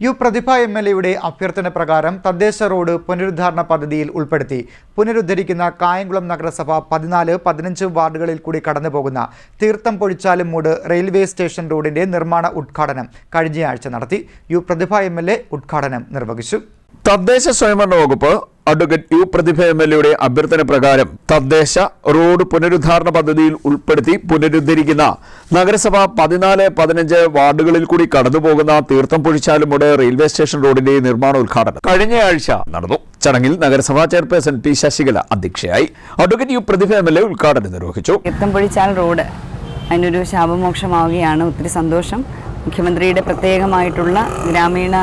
U പ്രതിഭ M L എയുടെ അഭ്യർത്ഥന പ്രകാരം തദ്ദേശ റോഡ് പുനരുദ്ധാരണ പദ്ധതിയിൽ ഉൾപ്പെടുത്തി പുനരുദ്ധരിക്കുന്ന കായംകുളം നഗരസഭ പതിനാല് പതിനഞ്ച് വാർഡുകളിൽ കൂടി കടന്നുപോകുന്ന തീർത്ഥം പൊഴിച്ചാലും മൂട് റെയിൽവേ സ്റ്റേഷൻ റോഡിന്റെ നിർമ്മാണ ഉദ്ഘാടനം കഴിഞ്ഞയാഴ്ച നടത്തി. യു പ്രതിഭ എം ഉദ്ഘാടനം നിർവഹിച്ചു. തദ്ദേശ സ്വയംഭരണ വകുപ്പ് advocate U Pratibha M L എയുടെ അഭ്യർത്ഥന പ്രകാരം തദ്ദേശ റോഡ് പുനരുദ്ധാരണ പദ്ധതിയിൽ ഉൾപ്പെടുത്തി പുനരുദ്ധരിക്കുന്ന നഗരസഭ പതിനാല് പതിനഞ്ച് വാർഡുകളിൽ കൂടി കടന്നുപോകുന്ന തീർത്ഥം പൊഴിച്ചാലുമുടെ റെയിൽവേ സ്റ്റേഷൻ റോഡിന്റെ നിർമ്മാണോദ്ഘാടനം കഴിഞ്ഞയാഴ്ച നടന്നു. ചടങ്ങിൽ നഗരസഭാ ചെയർപേഴ്സൺ പി ശശികല അധ്യക്ഷയായി. Advocate U Pratibha M L A ഉദ്ഘാടനം നിർവഹിച്ചു. റോഡ് അതിനൊരു ശാപമോക്ഷമാവുകയാണ്. ഒത്തിരി സന്തോഷം. മുഖ്യമന്ത്രിയുടെ പ്രത്യേകമായിട്ടുള്ള ഗ്രാമീണ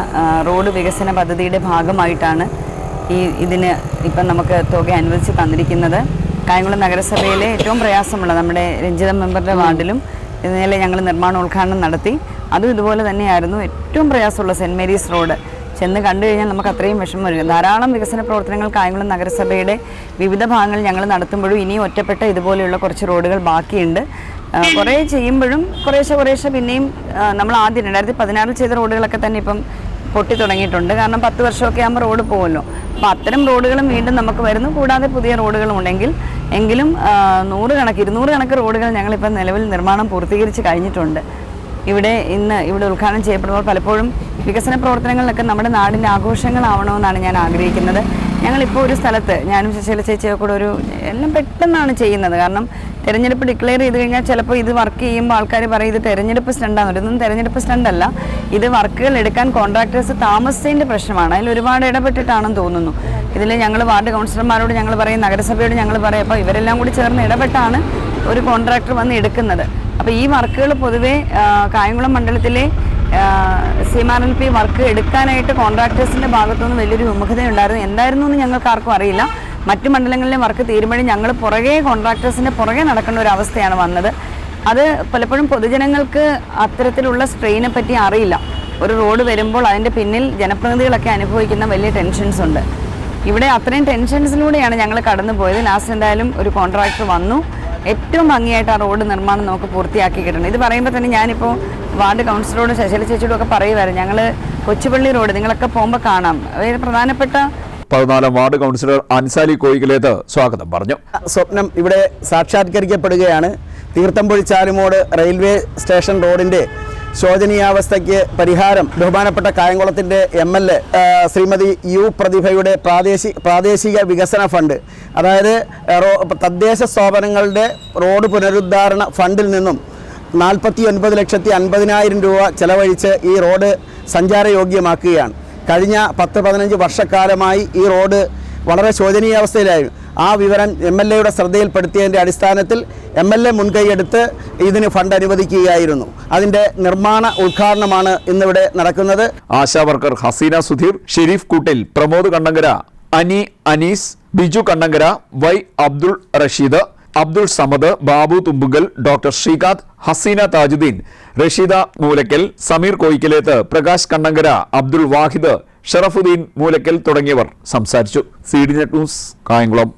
റോഡ് വികസന പദ്ധതിയുടെ ഭാഗമായിട്ടാണ് ഈ ഇതിന് ഇപ്പം നമുക്ക് തുക അനുവദിച്ച് തന്നിരിക്കുന്നത് കായംകുളം നഗരസഭയിലെ ഏറ്റവും പ്രയാസമുള്ള നമ്മുടെ രഞ്ജിത മെമ്പറുടെ വാർഡിലും ഇന്നലെ ഞങ്ങൾ നിർമ്മാണ ഉദ്ഘാടനം നടത്തി. അതും ഇതുപോലെ തന്നെയായിരുന്നു ഏറ്റവും പ്രയാസമുള്ള സെന്റ് മേരീസ് റോഡ്. ചെന്ന് കണ്ടു കഴിഞ്ഞാൽ നമുക്ക് അത്രയും വിഷമം വരും. ധാരാളം വികസന പ്രവർത്തനങ്ങൾ കായംകുളം നഗരസഭയുടെ വിവിധ ഭാഗങ്ങൾ ഞങ്ങൾ നടത്തുമ്പോഴും ഇനിയും ഒറ്റപ്പെട്ട ഇതുപോലെയുള്ള കുറച്ച് റോഡുകൾ ബാക്കിയുണ്ട്. കുറേ ചെയ്യുമ്പോഴും കുറേശ്ശെ കുറേശ്ശെ പിന്നെയും നമ്മൾ ആദ്യം രണ്ടായിരത്തി പതിനാറിൽ ചെയ്ത റോഡുകളൊക്കെ തന്നെ ഇപ്പം പൊട്ടി തുടങ്ങിയിട്ടുണ്ട്. കാരണം പത്ത് വർഷമൊക്കെ ആകുമ്പോൾ റോഡ് പോകുമല്ലോ. അപ്പോൾ അത്തരം റോഡുകളും വീണ്ടും നമുക്ക് വരുന്നു. കൂടാതെ പുതിയ റോഡുകളും ഉണ്ടെങ്കിൽ എങ്കിലും ആ, നൂറ് കണക്ക് ഇരുന്നൂറ് കണക്ക് റോഡുകൾ ഞങ്ങളിപ്പോൾ നിലവിൽ നിർമ്മാണം പൂർത്തീകരിച്ച് കഴിഞ്ഞിട്ടുണ്ട്. ഇവിടെ ഇന്ന് ഇവിടെ ഉദ്ഘാടനം ചെയ്യപ്പെടുമ്പോൾ പലപ്പോഴും വികസന പ്രവർത്തനങ്ങളിലൊക്കെ നമ്മുടെ നാടിന്റെ ആഘോഷങ്ങളാവണമെന്നാണ് ഞാൻ ആഗ്രഹിക്കുന്നത്. ഞങ്ങളിപ്പോൾ ഒരു സ്ഥലത്ത് ഞാനും ശശീല ചേച്ചിയൊക്കെ കൂടെ ഒരു എല്ലാം പെട്ടെന്നാണ് ചെയ്യുന്നത്. കാരണം തെരഞ്ഞെടുപ്പ് ഡിക്ലെയർ ചെയ്ത് കഴിഞ്ഞാൽ ചിലപ്പോൾ ഇത് വർക്ക് ചെയ്യുമ്പോൾ ആൾക്കാർ പറയും ഇത് തെരഞ്ഞെടുപ്പ് സ്റ്റണ്ടാന്ന് പറയും ഇതൊന്നും തെരഞ്ഞെടുപ്പ് സ്റ്റണ്ടല്ല ഇത് വർക്കുകൾ എടുക്കാൻ കോൺട്രാക്ടേഴ്സ് താമസിച്ചതിന്റെ പ്രശ്നമാണ്. അതിൽ ഒരുപാട് ഇടപെട്ടിട്ടാണെന്ന് തോന്നുന്നു. ഇതിൽ ഞങ്ങൾ വാർഡ് കൗൺസിലർമാരോട് ഞങ്ങൾ പറയും നഗരസഭയോട് ഞങ്ങൾ പറയും. അപ്പോൾ ഇവരെല്ലാം കൂടി ചേർന്ന് ഇടപെട്ടാണ് ഒരു കോൺട്രാക്ടർ വന്ന് എടുക്കുന്നത്. അപ്പോൾ ഈ വർക്കുകൾ പൊതുവേ കായംകുളം മണ്ഡലത്തിലെ C M R L P work എടുക്കാനായിട്ട് കോൺട്രാക്ടേഴ്സിന്റെ ഭാഗത്തുനിന്ന് വലിയൊരു വിമുഖതയുണ്ടായിരുന്നു. എന്തായിരുന്നു എന്ന് ഞങ്ങൾക്ക് ആർക്കും അറിയില്ല. മറ്റു മണ്ഡലങ്ങളിലെ വർക്ക് തീരുമ്പോഴും ഞങ്ങൾ പുറകെ കോൺട്രാക്ടേഴ്സിന്റെ പുറകെ നടക്കേണ്ട ഒരു അവസ്ഥയാണ് വന്നത്. അത് പലപ്പോഴും പൊതുജനങ്ങൾക്ക് അത്തരത്തിലുള്ള സ്ട്രെയിനെ പറ്റി അറിയില്ല. ഒരു റോഡ് വരുമ്പോൾ അതിന്റെ പിന്നിൽ ജനപ്രതിനിധികളൊക്കെ അനുഭവിക്കുന്ന വലിയ ടെൻഷൻസ് ഉണ്ട്. ഇവിടെ അത്രയും ടെൻഷൻസിലൂടെയാണ് ഞങ്ങൾ കടന്നു പോയത് ലാസ്റ്റ് എന്തായാലും ഒരു കോൺട്രാക്ടർ വന്നു. ഏറ്റവും ഭംഗിയായിട്ട് ആ റോഡ് നിർമ്മാണം നമുക്ക് പൂർത്തിയാക്കി കിട്ടണം ഇത് പറയുമ്പോൾ തന്നെ ഞാനിപ്പോൾ വാർഡ് കൗൺസിലറോടും ശശില ചേച്ചിയോടും ഒക്കെ പറയുമായിരുന്നു ഞങ്ങൾ കൊച്ചുപള്ളി റോഡ് നിങ്ങളൊക്കെ പോകുമ്പോൾ കാണാം. അതായത് പ്രധാനപ്പെട്ട പതിനാലാം വാർഡ് കൗൺസിലർ അൻസാലി കോയിക്കലേത്ത് സ്വാഗതം പറഞ്ഞു. സ്വപ്നം ഇവിടെ സാക്ഷാത്കരിക്കപ്പെടുകയാണ്. തീർത്ഥംപൊഴിച്ചാലുമോട് റെയിൽവേ സ്റ്റേഷൻ റോഡിന്റെ ശോചനീയാവസ്ഥയ്ക്ക് പരിഹാരം ബഹുമാനപ്പെട്ട കായംകുളത്തിന്റെ M L A Shrimati U പ്രതിഭയുടെ പ്രാദേശിക പ്രാദേശിക വികസന ഫണ്ട്. അതായത് തദ്ദേശ സ്ഥാപനങ്ങളുടെ റോഡ് പുനരുദ്ധാരണ ഫണ്ടിൽ നിന്നും നാൽപ്പത്തി ഒൻപത് ലക്ഷത്തി അൻപതിനായിരം രൂപ ചെലവഴിച്ച് ഈ റോഡ് സഞ്ചാരയോഗ്യമാക്കുകയാണ്. കഴിഞ്ഞ പത്ത് പതിനഞ്ച് വർഷക്കാലമായി ഈ റോഡ് വളരെ ശോചനീയാവസ്ഥയിലായിരുന്നു ആ വിവരം എം എൽ എയുടെ ശ്രദ്ധയിൽപ്പെടുത്തിയതിന്റെ അടിസ്ഥാനത്തിൽ എം എൽ എ മുൻകൈയെടുത്ത് ഇതിന് ഫണ്ട് അനുവദിക്കുകയായിരുന്നു. അതിന്റെ നിർമ്മാണ ഉദ്ഘാടനമാണ് ഇന്നിവിടെ നടക്കുന്നത്. ASHA worker Haseena Sudheer Sharif Koottil Pramod Kannankara Ani Anees Biju Kannankara Y Abdul Rasheed. Abdul Samad Babu Thumpunkal doctor Srikanth Haseena Thajudheen Rasheeda Moolakkal Sameer Koyikkaleth Prakash Kannankara Abdul Vahid Sharafudheen Moolakkal തുടങ്ങിയവർ സംസാരിച്ചു. C D net news Kayamkulam.